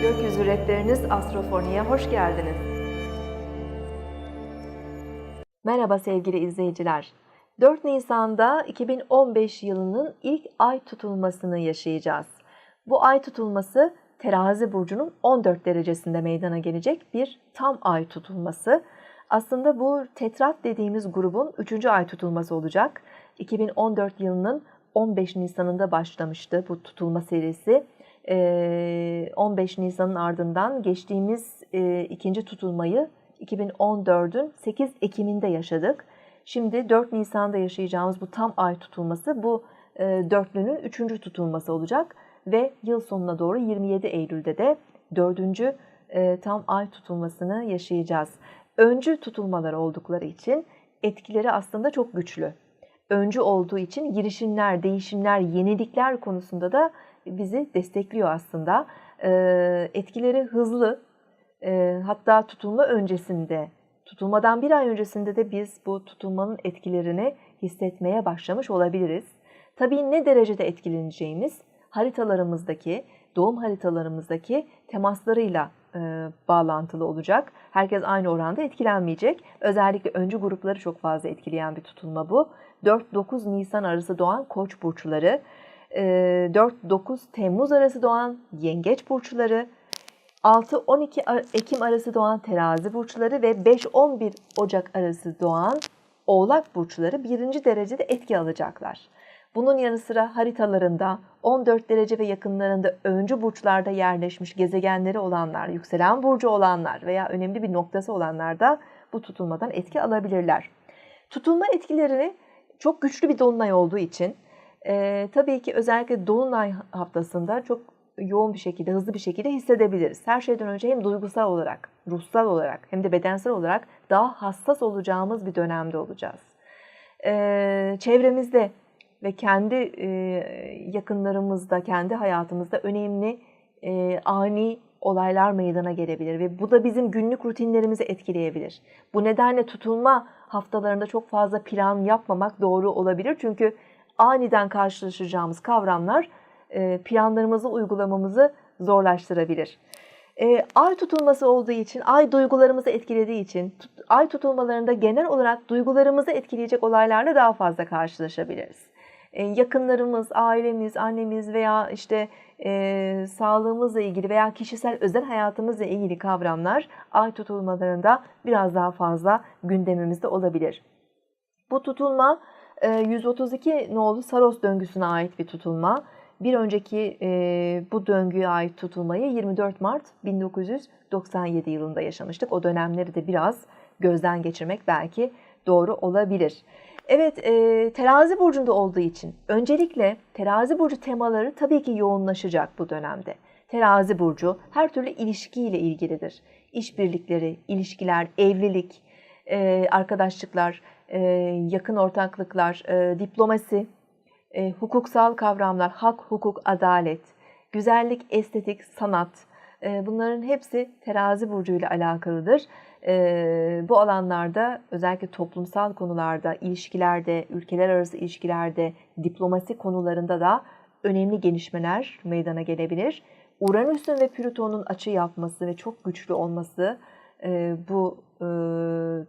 Rehberiniz Astrofoni'ye hoş geldiniz. Merhaba sevgili izleyiciler. 4 Nisan'da 2015 yılının ilk ay tutulmasını yaşayacağız. Bu ay tutulması Terazi burcunun 14 derecesinde meydana gelecek bir tam ay tutulması. Aslında bu Tetrat dediğimiz grubun 3. ay tutulması olacak. 2014 yılının 15 Nisan'ında başlamıştı bu tutulma serisi. 15 Nisan'ın ardından geçtiğimiz ikinci tutulmayı 2014'ün 8 Ekim'inde yaşadık. Şimdi 4 Nisan'da yaşayacağımız bu tam ay tutulması bu dörtlünün üçüncü tutulması olacak ve yıl sonuna doğru 27 Eylül'de de dördüncü tam ay tutulmasını yaşayacağız. Öncü tutulmalar oldukları için etkileri aslında çok güçlü. Öncü olduğu için girişimler, değişimler, yenilikler konusunda da bizi destekliyor aslında. Etkileri hızlı, hatta tutulma öncesinde, tutulmadan bir ay öncesinde de biz bu tutulmanın etkilerini hissetmeye başlamış olabiliriz. Tabii ne derecede etkileneceğimiz haritalarımızdaki, doğum haritalarımızdaki temaslarıyla bağlantılı olacak. Herkes aynı oranda etkilenmeyecek. Özellikle öncü grupları çok fazla etkileyen bir tutulma bu. 4-9 Nisan arası doğan koç burçları, 4-9 Temmuz arası doğan yengeç burçları, 6-12 Ekim arası doğan terazi burçları ve 5-11 Ocak arası doğan oğlak burçları birinci derecede etki alacaklar. Bunun yanı sıra haritalarında 14 derece ve yakınlarında öncü burçlarda yerleşmiş gezegenleri olanlar, yükselen burcu olanlar veya önemli bir noktası olanlar da bu tutulmadan etki alabilirler. Tutulma etkilerini çok güçlü bir dolunay olduğu için e, tabii ki özellikle dolunay haftasında çok yoğun bir şekilde, hızlı bir şekilde hissedebiliriz. Her şeyden önce hem duygusal olarak, ruhsal olarak hem de bedensel olarak daha hassas olacağımız bir dönemde olacağız. E, çevremizde ve kendi e, yakınlarımızda, kendi hayatımızda önemli e, ani olaylar meydana gelebilir ve bu da bizim günlük rutinlerimizi etkileyebilir. Bu nedenle tutulma haftalarında çok fazla plan yapmamak doğru olabilir. Çünkü aniden karşılaşacağımız kavramlar e, planlarımızı uygulamamızı zorlaştırabilir. E, ay tutulması olduğu için, ay duygularımızı etkilediği için, ay tutulmalarında genel olarak duygularımızı etkileyecek olaylarla daha fazla karşılaşabiliriz. E, yakınlarımız, ailemiz, annemiz veya işte e, sağlığımızla ilgili veya kişisel özel hayatımızla ilgili kavramlar ay tutulmalarında biraz daha fazla gündemimizde olabilir. Bu tutulma 132 nolu Saros döngüsüne ait bir tutulma. Bir önceki e, bu döngüye ait tutulmayı 24 Mart 1997 yılında yaşamıştık. O dönemleri de biraz gözden geçirmek belki doğru olabilir. Evet, e, terazi burcunda olduğu için öncelikle terazi burcu temaları tabii ki yoğunlaşacak bu dönemde. Terazi burcu her türlü ilişkiyle ilgilidir. İşbirlikleri, ilişkiler, evlilik, e, arkadaşlıklar, e, yakın ortaklıklar, e, diplomasi, e, hukuksal kavramlar, hak, hukuk, adalet, güzellik, estetik, sanat, e, bunların hepsi terazi burcu ile alakalıdır. E, bu alanlarda özellikle toplumsal konularda, ilişkilerde, ülkeler arası ilişkilerde, diplomasi konularında da önemli gelişmeler meydana gelebilir. Uranüs'ün ve Plüton'un açı yapması ve çok güçlü olması e, bu e,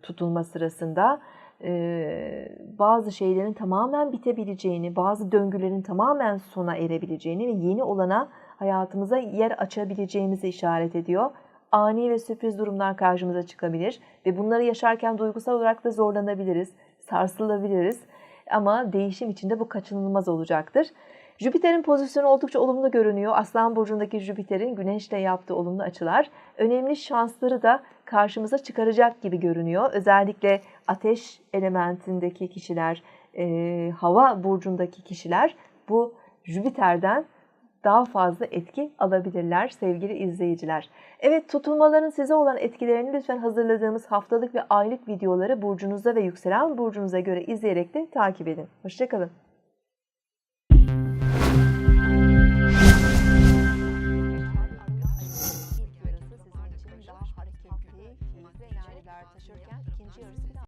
tutulma sırasında e, bazı şeylerin tamamen bitebileceğini, bazı döngülerin tamamen sona erebileceğini ve yeni olana hayatımıza yer açabileceğimizi işaret ediyor. Ani ve sürpriz durumlar karşımıza çıkabilir ve bunları yaşarken duygusal olarak da zorlanabiliriz, sarsılabiliriz. Ama değişim içinde bu kaçınılmaz olacaktır. Jüpiter'in pozisyonu oldukça olumlu görünüyor. Aslan burcundaki Jüpiter'in Güneş'le yaptığı olumlu açılar önemli şansları da karşımıza çıkaracak gibi görünüyor. Özellikle ateş elementindeki kişiler, e, hava burcundaki kişiler bu Jüpiter'den daha fazla etki alabilirler sevgili izleyiciler. Evet tutulmaların size olan etkilerini lütfen hazırladığımız haftalık ve aylık videoları burcunuza ve yükselen burcunuza göre izleyerek de takip edin. Hoşçakalın.